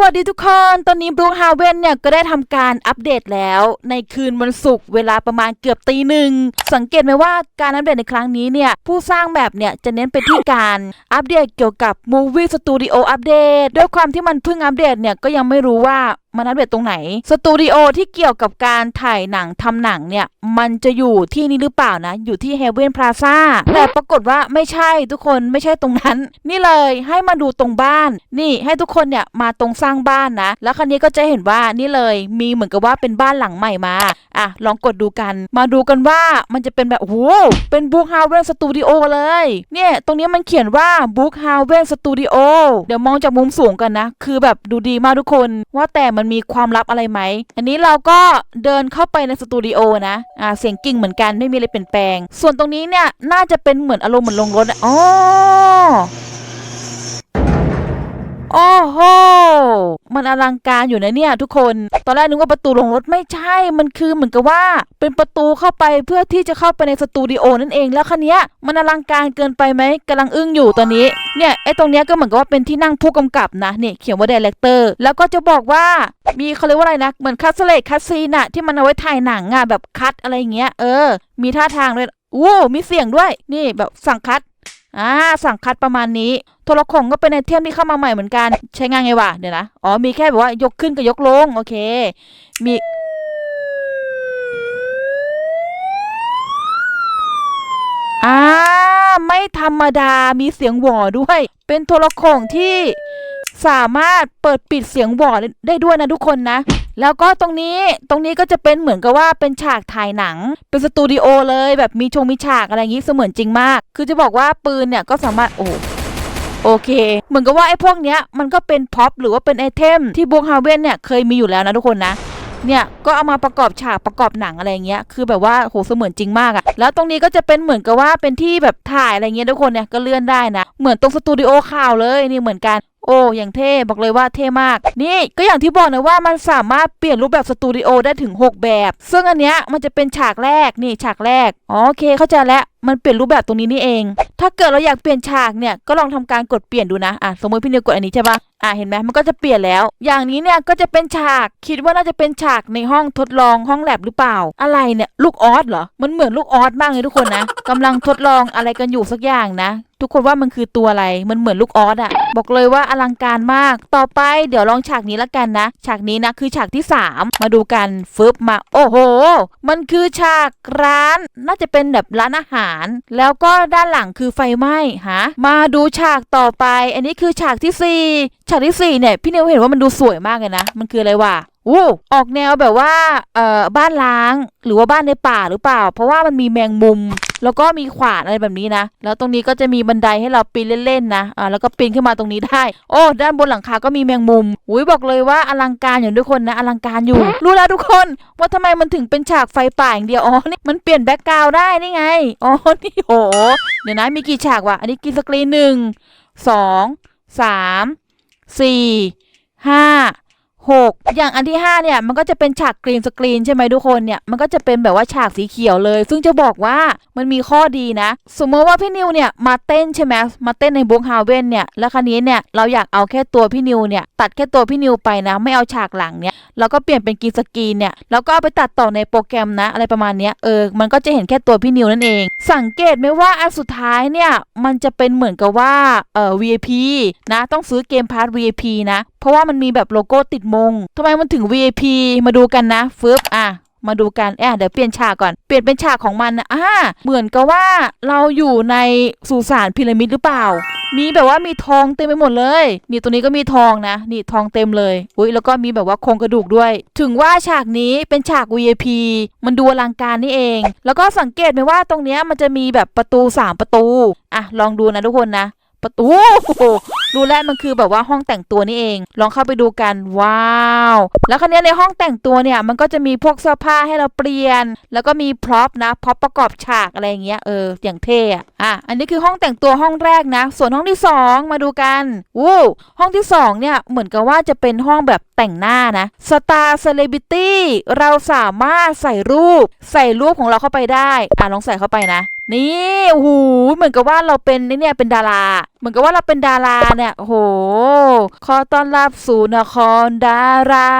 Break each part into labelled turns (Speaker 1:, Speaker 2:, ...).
Speaker 1: วัสดีทุกคน ตอนนี้บลูฮาเวนเนี่ยก็ได้ทำการอัปเดตแล้ว ในคืนวันศุกร์เวลาประมาณเกือบตีหนึ่ง สังเกตไหมว่าการอัปเดตในครั้งนี้เนี่ย ผู้สร้างแบบเนี่ยจะเน้นไปที่การอัปเดตเกี่ยวกับ Movie Studio Update ด้วยความที่มันเพิ่งอัปเดตเนี่ยก็ยังไม่รู้ว่า มันอัปเดตตรงไหน สตูดิโอที่เกี่ยวกับการถ่ายหนังทำหนังเนี่ย มันจะอยู่ที่นี่หรือเปล่านะ อยู่ที่เฮเวนพลาซ่าแต่ปรากฏว่าไม่ใช่ทุกคนไม่ใช่ตรงนั้น นี่เลยให้มาดูตรงบ้าน นี่ให้ทุกคนเนี่ยมาตรงสร้างบ้านนะ แล้วคันนี้ก็จะเห็นว่านี่เลยมีเหมือนกับว่าเป็นบ้านหลังใหม่มาอะลองกดดูกัน มาดูกันว่ามันจะเป็นแบบโอ้โหเป็นบุ๊กฮาวเวนสตูดิโอเลยเนี่ยตรงนี้มันเขียนว่าบุ๊กฮาวเวนสตูดิโอเดี๋ยวมองจากมุมสูงกันนะ คือแบบดูดีมากทุกคนว่าแต่มันมีความลับอะไรไหม อันนี้เราก็เดินเข้าไปในสตูดิโอนะอ่าเสียงกิ่งเหมือนกันไม่มีอะไรเปลี่ยนแปลง ส่วนตรงนี้เนี่ยน่าจะเป็นเหมือนอารมณ์เหมือนลงรถอะอ๋อโอ้โห มันอลังการอยู่นะเนี่ยทุกคน ตอนแรกนึกว่าประตูลงรถไม่ใช่ มันคือเหมือนกับว่า เป็นประตูเข้าไปเพื่อที่จะเข้าไปในสตูดิโอนั่นเอง แล้วคันนี้มันอลังการเกินไปไหมกำลังอึ้งอยู่ตอนนี้ เนี่ยไอ้ตรงเนี้ยก็เหมือนกับว่าเป็นที่นั่งผู้กำกับนะเนี่ยเขียนว่าดีเลกเตอร์แล้วก็จะบอกว่ามีเขาเรียกว่าอะไรนะ เหมือนคัสเลตคัสซีนอะที่มันเอาไว้ถ่ายหนังอะแบบคัดอะไรเงี้ย เออ มีท่าทางด้วยอู้มีเสียงด้วย นี่แบบสั่งคัดอ่าสั่งคัดประมาณนี้ โทรโขงก็เป็นไอเทมที่เข้ามาใหม่เหมือนกัน ใช้งานไงวะเดี๋ยวนะ อ๋อ มีแค่แบบว่ายกขึ้นกับยกลง โอเค มีอ่าไม่ธรรมดามีเสียงหวอด้วย เป็นโทรโขงที่สามารถเปิดปิดเสียงหวอได้ได้ด้วยนะทุกคนนะ แล้วก็ตรงนี้ตรงนี้ก็จะเป็นเหมือนกับว่าเป็นฉากถ่ายหนัง เป็นสตูดิโอเลยแบบมีชงมีฉากอะไรอย่างนี้เสมือนจริงมาก คือจะบอกว่าปืนเนี่ยก็สามารถโอ้ โอเค เหมือนกับว่าไอ้พวกเนี้ยมันก็เป็นพ็อปหรือว่าเป็นไอเทมที่บูฮาเว่นเนี่ยเคยมีอยู่แล้วนะทุกคนนะเนี่ยก็เอามาประกอบฉากประกอบหนังอะไรเงี้ยคือแบบว่าโหเสมือนจริงมากอะแล้วตรงนี้ก็จะเป็นเหมือนกับว่าเป็นที่แบบถ่ายอะไรเงี้ยทุกคนเนี่ยก็เลื่อนได้นะ เหมือนตรงสตูดิโอข่าวเลยนี่เหมือนกัน โอ้อย่างเท่ บอกเลยว่าเท่มาก นี่ก็อย่างที่บอกนะว่ามันสามารถเปลี่ยนรูปแบบสตูดิโอได้ถึง 6 แบบ ซึ่งอันเนี้ยมันจะเป็นฉากแรกนี่ฉากแรกอ๋อโอเคเข้าใจแล้วมันเปลี่ยนรูปแบบตรงนี้นี่เอง ถ้าเกิดเราอยากเปลี่ยนฉากเนี่ยก็ลองทำการกดเปลี่ยนดูนะอะสมมติพี่นิวกดอันนี้ใช่ปะอะเห็นไหมมันก็จะเปลี่ยนแล้ว อย่างนี้เนี่ยก็จะเป็นฉากคิดว่าน่าจะเป็นฉากในห้องทดลองห้องแลบหรือเปล่า อะไรเนี่ยลูกออสเหรอมันเหมือนลูกออสมากเลยทุกคนนะกำลังทดลองอะไรกันอยู่สักอย่างนะ ทุกคนว่ามันคือตัวอะไร มันเหมือนลูกออสอะบอกเลยว่าอลังการมาก ต่อไปเดี๋ยวลองฉากนี้ละกันนะ ฉากนี้นะคือฉากที่ 3 มาดูกันฟึบมา โอ้โห มันคือฉากร้าน น่าจะเป็นแบบร้านอาหาร แล้วก็ด้านหลังคือไฟไหม้ฮะ มาดูฉากต่อไป อันนี้คือฉากที่ 4 ฉากที่4เนี่ยพี่นิวเห็นว่ามันดูสวยมากเลยนะ มันคืออะไรวะ อู้ออกแนวแบบว่าเอ่อบ้านล้างหรือว่าบ้านในป่าหรือเปล่า เพราะว่ามันมีแมงมุม แล้วก็มีขวานอะไรแบบนี้นะ แล้วตรงนี้ก็จะมีบันไดให้เราปีนเล่นๆนะอ่าแล้วก็ปีนขึ้นมาตรงนี้ได้ โอ้ด้านบนหลังคาก็มีแมงมุมอุ้ยบอกเลยว่าอลังการอยู่ทุกคนนะอลังการอยู่ รู้แล้วทุกคนว่าทำไมมันถึงเป็นฉากไฟป่าอย่างเดียวอ๋อนี่มันเปลี่ยนแบ็กกราวได้นี่ไงอ๋อนี่โหเดี๋ยวนะมีกี่ฉากวะอันนี้กี่สกรีนหนึ่งสองสามสี่ห้า หกอย่างอันที่ห้าเนี่ย มันก็จะเป็นฉากกรีนสกรีนใช่ไหมทุกคนเนี่ย มันก็จะเป็นแบบว่าฉากสีเขียวเลย ซึ่งจะบอกว่ามันมีข้อดีนะ สมมติว่าพี่นิวเนี่ย มาเต้นใช่ไหมมาเต้นในบุ๊กฮาวเวนเนี่ย แล้วคันนี้เนี่ย เราอยากเอาแค่ตัวพี่นิวเนี่ย ตัดแค่ตัวพี่นิวไปนะ ไม่เอาฉากหลังเนี่ย แล้วก็เปลี่ยนเป็นกรีนสกรีนเนี่ยแล้วก็เอาไปตัดต่อในโปรแกรมนะ อะไรประมาณนี้เออมันก็จะเห็นแค่ตัวพี่นิวนั่นเอง สังเกตไหมว่าอันสุดท้ายเนี่ยมันจะเป็นเหมือนกับว่าเอ่อ VIP นะต้องซื้อเกมพาร์ท VIP นะ เพราะว่ามันมีแบบโลโก้ติดมงทำไมมันถึง VIP มาดูกันนะฟึบอะ มาดูกันแอะเดี๋ยวเปลี่ยนฉากก่อน เปลี่ยนเป็นฉากของมันนะอ่าเหมือนกับว่าเราอยู่ในสุสานพีระมิดหรือเปล่า มีแบบว่ามีทองเต็มไปหมดเลย นี่ตัวนี้ก็มีทองนะ นี่ทองเต็มเลย อุ้ยแล้วก็มีแบบว่าโครงกระดูกด้วย ถึงว่าฉากนี้เป็นฉาก VIP มันดูอลังการนี่เอง แล้วก็สังเกตไหมว่าตรงเนี้ยมันจะมีแบบประตู 3 ประตู อะลองดูนะทุกคนนะ ประตู รู้แล้วมันคือแบบว่าห้องแต่งตัวนี่เอง ลองเข้าไปดูกันว้าว แล้วคันนี้ในห้องแต่งตัวเนี่ยมันก็จะมีพวกเสื้อผ้าให้เราเปลี่ยน แล้วก็มีพร็อพนะพร็อพประกอบฉากอะไรอย่างเงี้ยเอออย่างเท่อะอะอันนี้คือห้องแต่งตัวห้องแรกนะ ส่วนห้องที่สองมาดูกันวู้ห้องที่สองเนี่ยเหมือนกับว่าจะเป็นห้องแบบแต่งหน้านะสตาร์เซเลบิตี้เราสามารถใส่รูป ใส่รูปของเราเข้าไปได้ อะลองใส่เข้าไปนะ นี่โอ้โหเหมือนกับว่าเราเป็นนี่เนี่ยเป็นดารา เหมือนกับว่าเราเป็นดาราเนี่ยโห ขอต้อนรับสู่นครดารา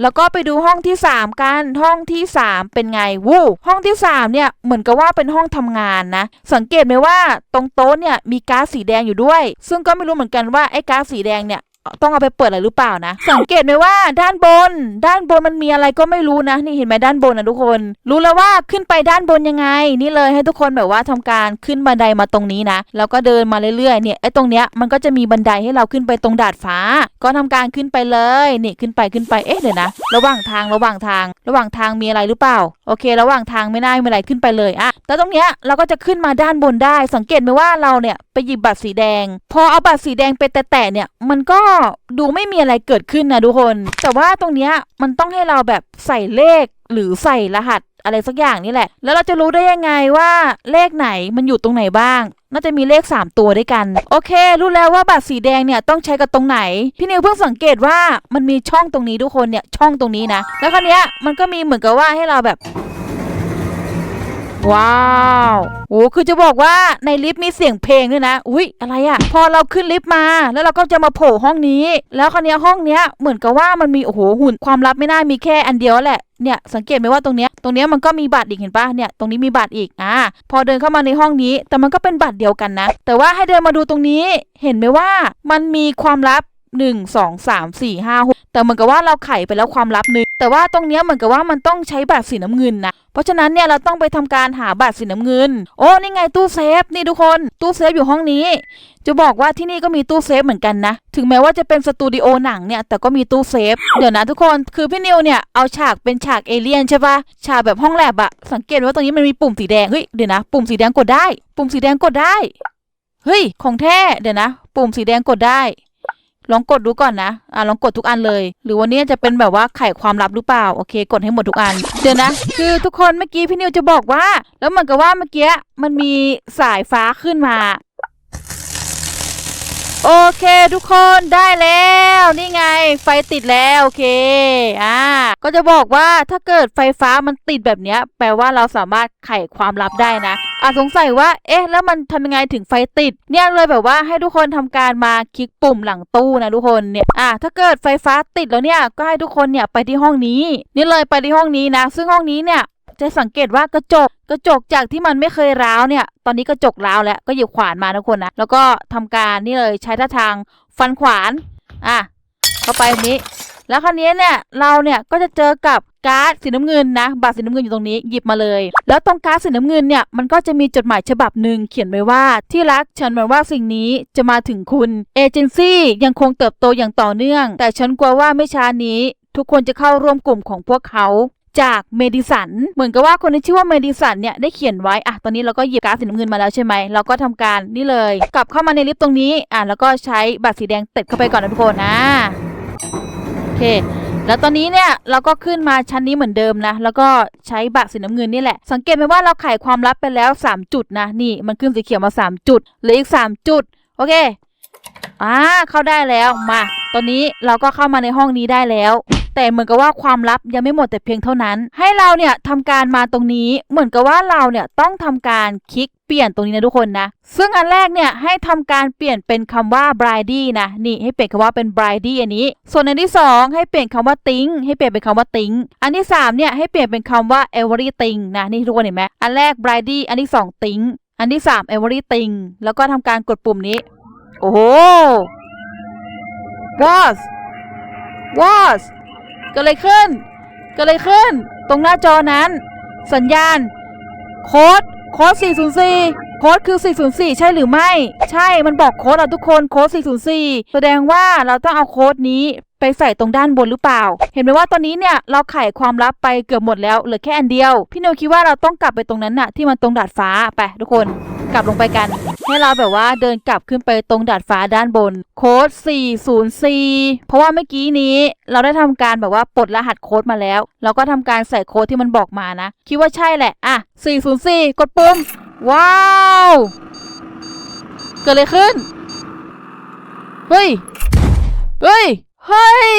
Speaker 1: แล้วก็ไปดูห้องที่ 3 กัน ห้องที่ 3 เป็นไงวู้ห้องที่ 3 เนี่ย เหมือนกับว่าเป็นห้องทำงานนะ สังเกตไหมว่าตรงโต๊ะเนี่ยมีก๊าซสีแดงอยู่ด้วย ซึ่งก็ไม่รู้เหมือนกันว่าไอ้ก๊าซสีแดงเนี่ย ต้องเอาไปเปิดอะไรหรือเปล่านะ สังเกตไหมว่าด้านบน ด้านบนมันมีอะไรก็ไม่รู้นะ นี่เห็นไหมด้านบนนะทุกคน รู้แล้วว่าขึ้นไปด้านบนยังไง นี่เลยให้ทุกคนแบบว่าทำการขึ้นบันไดมาตรงนี้นะ แล้วก็เดินมาเรื่อยๆเนี่ยไอ้ตรงเนี้ยมันก็จะมีบันไดให้เราขึ้นไปตรงดาดฟ้า ก็ทำการขึ้นไปเลยนี่ขึ้นไปขึ้นไปเอ๊ะเดี๋ยวนะ ระหว่างทางระหว่างทาง ระหว่างทางมีอะไรหรือเปล่า โอเค ระหว่างทางไม่ได้มีอะไรขึ้นไปเลยอะแต่ตรงเนี้ยเราก็จะขึ้นมาด้านบนได้ สังเกตไหมว่าเราเนี่ยไปหยิบบัตรสีแดง พอเอาบัตรสีแดงไปแตะๆเนี่ยมันก็ดูไม่มีอะไรเกิดขึ้นนะทุกคน แต่ว่าตรงเนี้ยมันต้องให้เราแบบใส่เลขหรือใส่รหัสอะไรสักอย่างนี่แหละ แล้วเราจะรู้ได้ยังไงว่าเลขไหนมันอยู่ตรงไหนบ้าง น่าจะมีเลข 3 ตัวด้วยกัน โอเค รู้แล้วว่าบัตรสีแดงเนี่ยต้องใช้กับตรงไหน พี่นิวเพิ่งสังเกตว่ามันมีช่องตรงนี้ทุกคนเนี่ยช่องตรงนี้นะ แล้วคราวเนี้ยมันก็มีเหมือนกับว่าให้เราแบบ ว้าวโอ้คือจะบอกว่าในลิฟต์มีเสียงเพลงด้วยนะ อุ้ยอะไรอะพอเราขึ้นลิฟต์มา แล้วเราก็จะมาโผล่ห้องนี้ แล้วคราวนี้ห้องเนี้ยเหมือนกับว่ามันมี โอ้โห หุ่น ความลับไม่น่ามีแค่อันเดียวแหละเนี่ยสังเกตไหมว่าตรงเนี้ยตรงเนี้ยมันก็มีบัตรอีกเห็นปะเนี่ยตรงนี้มีบัตรอีกอ่าพอเดินเข้ามาในห้องนี้ แต่มันก็เป็นบัตรเดียวกันนะ แต่ว่าให้เดินมาดูตรงนี้เห็นไหมว่ามันมีความลับหนึ่งสองสามสี่ห้าหกแต่เหมือนกับว่าเราไขไปแล้วความลับหนึ่ง แต่ว่าตรงเนี้ยเหมือนกับว่ามันต้องใช้บัตรสีน้ำเงินนะ เพราะฉะนั้นเนี่ยเราต้องไปทำการหาบัตรสีน้ำเงิน โอ้นี่ไงตู้เซฟนี่ทุกคนตู้เซฟอยู่ห้องนี้ จะบอกว่าที่นี่ก็มีตู้เซฟเหมือนกันนะ ถึงแม้ว่าจะเป็นสตูดิโอหนังเนี่ยแต่ก็มีตู้เซฟ เดี๋ยวนะทุกคนคือพี่นิวเนี่ยเอาฉากเป็นฉากเอเลี่ยนใช่ปะฉากแบบห้องแลบอะสังเกตว่าตรงนี้มันมีปุ่มสีแดงเฮ้ยเดี๋ยวนะ ปุ่มสีแดงกดได้ ปุ่มสีแดงกดได้เฮ้ยของแท้เดี๋ยวนะ ปุ่มสีแดงกดได้ ลองกดดูก่อนนะ อ่าลองกดทุกอันเลย หรือวันนี้จะเป็นแบบว่าไขความลับหรือเปล่า โอเค กดให้หมดทุกอัน เดี๋ยวนะ คือทุกคนเมื่อกี้พี่นิวจะบอกว่า แล้วเหมือนกับว่าเมื่อกี้มันมีสายฟ้าขึ้นมา โอเคทุกคนได้แล้วนี่ไงไฟติดแล้วโอเคอ่าก็จะบอกว่าถ้าเกิดไฟฟ้ามันติดแบบนี้แปลว่าเราสามารถไขความลับได้นะอะสงสัยว่าเอ๊ะแล้วมันทำยังไงถึงไฟติด เนี่ยเลยแบบว่าให้ทุกคนทำการมาคลิกปุ่มหลังตู้นะทุกคนเนี่ยอะถ้าเกิดไฟฟ้าติดแล้วเนี่ยก็ให้ทุกคนเนี่ยไปที่ห้องนี้ นี่เลยไปที่ห้องนี้นะ ซึ่งห้องนี้เนี่ย จะสังเกตว่ากระจกกระจกจากที่มันไม่เคยร้าวเนี่ย ตอนนี้กระจกร้าวแล้วก็หยิบขวานมาทุกคนนะ แล้วก็ทำการนี่เลยใช้ท่าทางฟันขวาน อะ เข้าไปนี้ แล้วคราวนี้เนี่ยเราเนี่ยก็จะเจอกับการ์ดสีน้ำเงินนะ บัตรสีน้ำเงินอยู่ตรงนี้หยิบมาเลย แล้วตรงการ์ดสีน้ำเงินเนี่ยมันก็จะมีจดหมายฉบับหนึ่งเขียนไว้ว่าที่รักฉันหวังว่าสิ่งนี้จะมาถึงคุณเอเจนซี่ยังคงเติบโตอย่างต่อเนื่อง แต่ฉันกลัวว่าไม่ช้านี้ทุกคนจะเข้าร่วมกลุ่มของพวกเขา จากเมดิสัน เหมือนกับว่าคนที่ชื่อว่าเมดิสันเนี่ยได้เขียนไว้อะตอนนี้เราก็หยิบการ์ดสีน้ำเงินมาแล้วใช่ไหมเราก็ทำการนี่เลย กลับเข้ามาในลิฟต์ตรงนี้อะแล้วก็ใช้บัตรสีแดงติดเข้าไปก่อนนะทุกคนนะโอเคแล้วตอนนี้เนี่ยเราก็ขึ้นมาชั้นนี้เหมือนเดิมนะ แล้วก็ใช้บัตรสีน้ำเงินนี่แหละ สังเกตไหมว่าเราไขความลับไปแล้ว 3 จุดนะ นี่มันขึ้นสีเขียวมา 3 จุดเหลืออีก 3 จุด โอเคอ่าเข้าได้แล้วมา ตอนนี้เราก็เข้ามาในห้องนี้ได้แล้ว แต่เหมือนกับว่าความลับยังไม่หมดแต่เพียงเท่านั้น ให้เราเนี่ยทำการมาตรงนี้เหมือนกับว่าเราเนี่ยต้องทำการคลิกเปลี่ยนตรงนี้นะทุกคนนะ ซึ่งอันแรกเนี่ยให้ทำการเปลี่ยนเป็นคำว่า brady นะนี่ให้เปลี่ยนคำว่าเป็น brady อันนี้ ส่วนอันที่สองให้เปลี่ยนคำว่า think ให้เปลี่ยนเป็นคำว่า think อันที่สามเนี่ยให้เปลี่ยนเป็นคำว่า everything นะนี่ทุกคนเห็นไหมอันแรก brady อันที่สอง think อันที่สาม everything แล้วก็ทำการกดปุ่มนี้ โอ้โห was was กิดอะไรขึ้นเกิดอะไรขึ้น ตรงหน้าจอนั้น สัญญาณ โค้ด โค้ด 404 โค้ดคือ 404 ใช่หรือไม่ ใช่ มันบอกโค้ดอะทุกคน โค้ด 404 แสดงว่าเราต้องเอาโค้ดนี้ไปใส่ตรงด้านบนหรือเปล่า เห็นไหมว่าตอนนี้เนี่ยเราไขความลับไปเกือบหมดแล้ว เหลือแค่อันเดียว พี่โนคิดว่าเราต้องกลับไปตรงนั้นน่ะที่มันตรงดาดฟ้า ไปทุกคน กลับลงไปกัน ให้เราแบบว่าเดินกลับขึ้นไปตรงดาดฟ้าด้านบน โค้ด 404 เพราะว่าเมื่อกี้นี้เราได้ทำการแบบว่าปลดรหัสโค้ดมาแล้ว เราก็ทำการใส่โค้ดที่มันบอกมานะ คิดว่าใช่แหละ อะ 404 กดปุ่ม ว้าว เกิดอะไรขึ้น เฮ้ย เฮ้ย เฮ้ย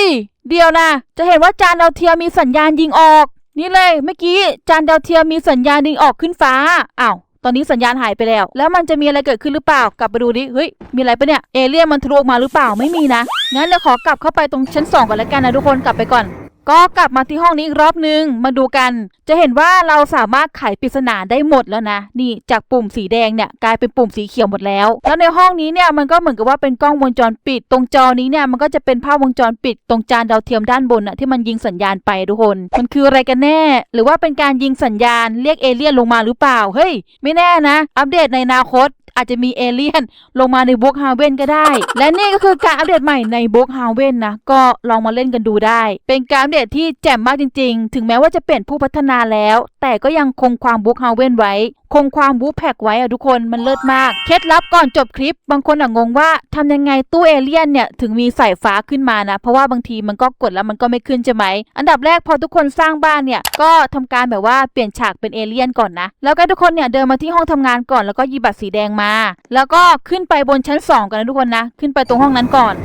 Speaker 1: เดี๋ยวนะ จะเห็นว่าจานดาวเทียมมีสัญญาณยิงออกนี่เลยเมื่อกี้จานดาวเทียมมีสัญญาณยิงออกขึ้นฟ้า อ้าว อนนี้สัญญาณหายไปแล้ว แล้วมันจะมีอะไรเกิดขึ้นหรือเปล่ากลับไปดูดิเฮ้ยมีอะไรปะเนี่ยเอเลี่ยนมันทะลุออกมาหรือเปล่าไม่มีนะงั้นเดี๋ยวขอกลับเข้าไปตรงชั้นสองก่อนแล้วกันนะทุกคนกลับไปก่อน ก็กลับมาที่ห้องนี้อีกรอบนึง มาดูกัน จะเห็นว่าเราสามารถไขปริศนาได้หมดแล้วนะ นี่จากปุ่มสีแดงเนี่ยกลายเป็นปุ่มสีเขียวหมดแล้ว แล้วในห้องนี้เนี่ยมันก็เหมือนกับว่าเป็นกล้องวงจรปิด ตรงจอนี้เนี่ยมันก็จะเป็นภาพวงจรปิด ตรงจานดาวเทียมด้านบนน่ะที่มันยิงสัญญาณไปทุกคน มันคืออะไรกันแน่ หรือว่าเป็นการยิงสัญญาณเรียกเอเลี่ยนลงมาหรือเปล่า เฮ้ย ไม่แน่นะ อัปเดตในอนาคต อาจจะมีเอเลี่ยนลงมาในบุ๊กฮาเวนก็ได้ และนี่ก็คือการอัปเดตใหม่ในบุ๊กฮาเวนนะ ก็ลองมาเล่นกันดูได้ เป็นการอัปเดตที่แจ่มมากจริง ๆ ถึงแม้ว่าจะเปลี่ยนผู้พัฒนาแล้ว แต่ก็ยังคงความบุ๊กฮาเวนไว้คงความบู๊แพกไว้อะทุกคนมันเลิศมาก เคล็ดลับก่อนจบคลิป บางคนอะงงว่าทำยังไงตู้เอเลี่ยนเนี่ยถึงมีสายฟ้าขึ้นมานะ เพราะว่าบางทีมันก็กดแล้วมันก็ไม่ขึ้นใช่ไหม อันดับแรกพอทุกคนสร้างบ้านเนี่ยก็ทำการแบบว่าเปลี่ยนฉากเป็นเอเลี่ยนก่อนนะ แล้วก็ทุกคนเนี่ยเดินมาที่ห้องทำงานก่อนแล้วก็ยิบบัตรสีแดงมา แล้วก็ขึ้นไปบนชั้นสองกันนะทุกคนนะ ขึ้นไปตรงห้องนั้นก่อน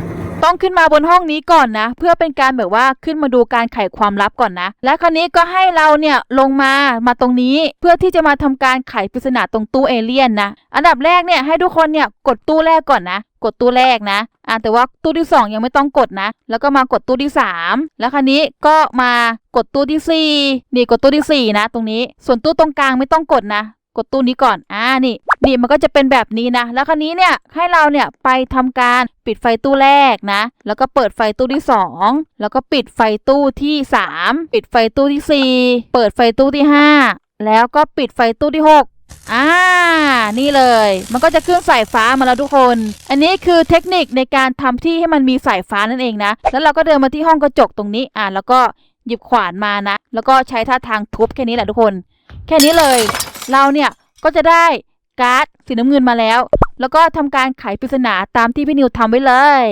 Speaker 1: ต้องขึ้นมาบนห้องนี้ก่อนนะ เพื่อเป็นการแบบว่าขึ้นมาดูการไขความลับก่อนนะ และคราวนี้ก็ให้เราเนี่ยลงมามาตรงนี้เพื่อที่จะมาทำการไขปริศนาตรงตู้เอเลี่ยนนะ อันดับแรกเนี่ยให้ทุกคนเนี่ยกดตู้แรกก่อนนะกดตู้แรกนะ อ่าแต่ว่าตู้ที่สองยังไม่ต้องกดนะ แล้วก็มากดตู้ที่สามแล้วคราวนี้ก็มากดตู้ที่สี่นี่กดตู้ที่สี่นะ ตรงนี้ ส่วนตู้ตรงกลางไม่ต้องกดนะ กดตู้นี้ก่อน อ่า นี่ นี่มันก็จะเป็นแบบนี้นะ แล้วคราวนี้เนี่ย ให้เราเนี่ยไปทำการปิดไฟตู้แรกนะ แล้วก็เปิดไฟตู้ที่สองแล้วก็ปิดไฟตู้ที่สามปิดไฟตู้ที่สี่เปิดไฟตู้ที่ห้าแล้วก็ปิดไฟตู้ที่หกอ่า นี่เลย มันก็จะขึ้นสายฟ้ามาแล้วทุกคน อันนี้คือเทคนิคในการทำที่ให้มันมีสายฟ้านั่นเองนะ แล้วเราก็เดินมาที่ห้องกระจกตรงนี้ อ่า แล้วก็หยิบขวานมานะ แล้วก็ใช้ท่าทางทุบแค่นี้แหละทุกคน แค่นี้เลย เราเนี่ยก็จะได้การ์ดสีน้ำเงินมาแล้ว แล้วก็ทำการไขปริศนาตามที่พี่นิวทำไว้เลย